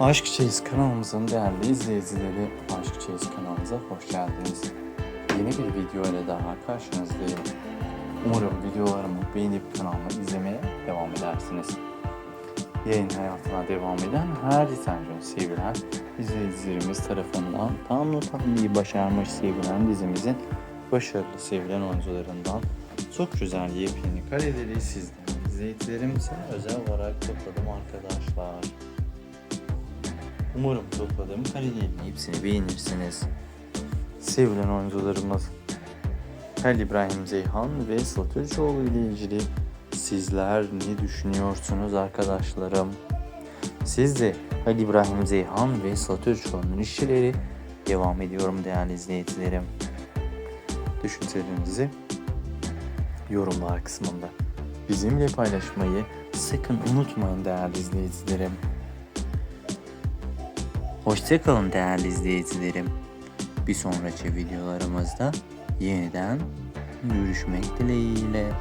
Aşk Çeyiz kanalımızın değerli izleyicileri, Aşk Çeyiz kanalımıza hoş geldiniz. Yeni bir video ile daha karşınızdayım. Umarım videolarımı beğenip kanalımı izlemeye devam edersiniz. Yayın hayatına devam eden her senaryo sevilen izleyicilerimiz tarafından tam almayı başarmış sevilen dizimizin başarılı sevilen oyuncularından çok güzel yepyeni kareleri sizden izleyicilerimize özel olarak topladım arkadaşlar. Umarım topladığım karelerin hepsini beğenirsiniz. Sevilen oyuncularımız Halil İbrahim Zeyhan ve Sıla Türkoğlu ile ilgili sizler ne düşünüyorsunuz arkadaşlarım? Siz de Halil İbrahim Zeyhan ve Sıla Türkoğlu'nun işçileri devam ediyorum değerli izleyicilerim. Düşüncelerinizi yorumlar kısmında bizimle paylaşmayı sakın unutmayın değerli izleyicilerim. Hoşçakalın değerli izleyicilerim. Bir sonraki videolarımızda yeniden görüşmek dileğiyle.